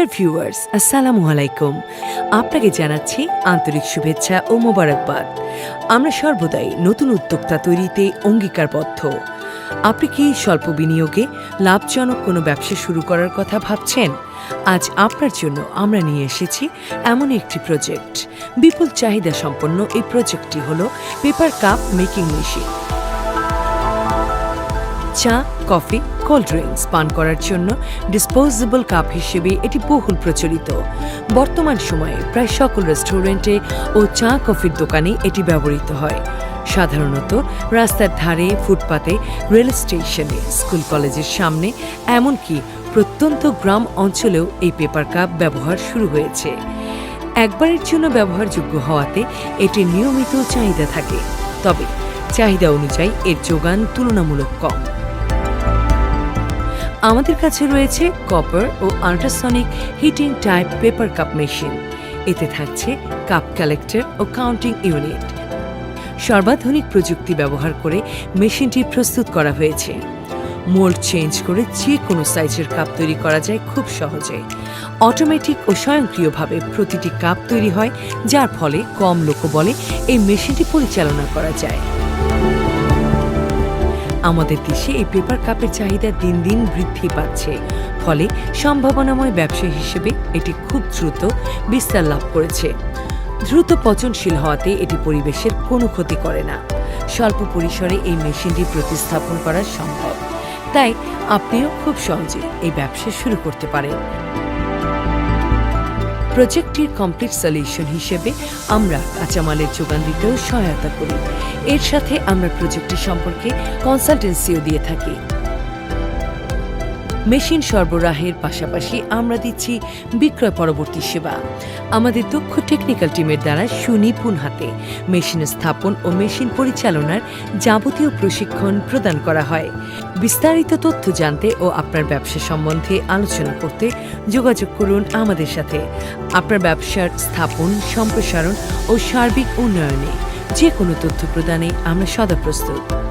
Dear viewers আসসালামু আলাইকুম আপনাকে জানাচ্ছি আন্তরিক শুভেচ্ছা ও মোবারকবাদ। আমরা সর্বদাই নতুন উদ্যোক্তা তৈরিতে অঙ্গীকারবদ্ধ। আপনি কি স্বল্প বিনিয়োগে লাভজনক কোনো ব্যবসা শুরু করার কথা ভাবছেন? আজ আপনার জন্য আমরা নিয়ে এসেছি এমন একটি প্রজেক্ট বিপুল চাহিদা সম্পন্ন এই প্রজেক্টটি হলো পেপার কাপ মেকিং মেশিন চা, কফি, কোল্ড ড্রিঙ্কস পান করার জন্য ডিসপোজেবল কাপ হিসেবে এটি বহুল প্রচলিত। বর্তমান সময়ে প্রায় সকল রেস্টুরেন্টে ও চা, কফির দোকানে এটি ব্যবহৃত হয়। সাধারণত রাস্তার ধারে, ফুটপাতে, রেল স্টেশনে, স্কুল কলেজের সামনে, এমনকি প্রত্যন্ত গ্রাম অঞ্চলেও এই পেপার কাপ ব্যবহার শুরু হয়েছে। একবারের জন্য ব্যবহারযোগ্য হওয়াতে এটির নিয়মিত চাহিদা থাকে, তবে চাহিদা অনুযায়ী এর যোগান তুলনামূলক কম। আমাদের কাছে রয়েছে কপার ও ultrasonic heating type paper cup machine এতে থাকছে কাপ কালেক্টর ও কাউন্টিং ইউনিট সর্বাধুনিক প্রযুক্তি ব্যবহার করে মেশিনটি প্রস্তুত করা হয়েছে। মোল্ড চেঞ্জ করে যে কোনো সাইজের কাপ তৈরি করা যায় খুব সহজে। অটোমেটিক ও স্বয়ংক্রিয়ভাবে প্রতিটি কাপ তৈরি হয়, যার ফলে কম লোকবলে এই মেশিনটি পরিচালনা করা যায়। আমাদের দেশে এই পেপার কাপের চাহিদা দিন দিন বৃদ্ধি পাচ্ছে। ফলে সম্ভাবনাময় ব্যবসা হিসেবে এটি খুব দ্রুত বিস্তার লাভ করেছে। দ্রুত পচনশীল হওয়াতে এটি পরিবেশের কোনো ক্ষতি করে না। স্বল্প পরিসরে এই মেশিনটি প্রতিস্থাপন করা সম্ভব। তাই আপনিও খুব সহজে এই ব্যবসা শুরু করতে পারেন। প্রজেক্টটির কমপ্লিট সলিউশন হিসেবে আমরা কাঁচামালের যোগান দিতেও সহায়তা করি। এর সাথে আমরা প্রজেক্টটি সম্পর্কে কনসালটেন্সিও দিয়ে থাকি। মেশিন সরবরাহের পাশাপাশি আমরা দিচ্ছি বিক্রয় পরবর্তী সেবা। আমাদের দক্ষ টেকনিক্যাল টিমের দ্বারা সুনিপুণ হাতে মেশিন স্থাপন ও মেশিন পরিচালনার যাবতীয় প্রশিক্ষণ প্রদান করা হয়। বিস্তারিত তথ্য জানতে ও আপনার ব্যবসা সম্বন্ধে আলোচনা করতে যোগাযোগ করুন আমাদের সাথে। আপনার ব্যবসার স্থাপন, সম্প্রসারণ ও সার্বিক উন্নয়নে যে কোনো তথ্য প্রদানে আমরা সদা প্রস্তুত।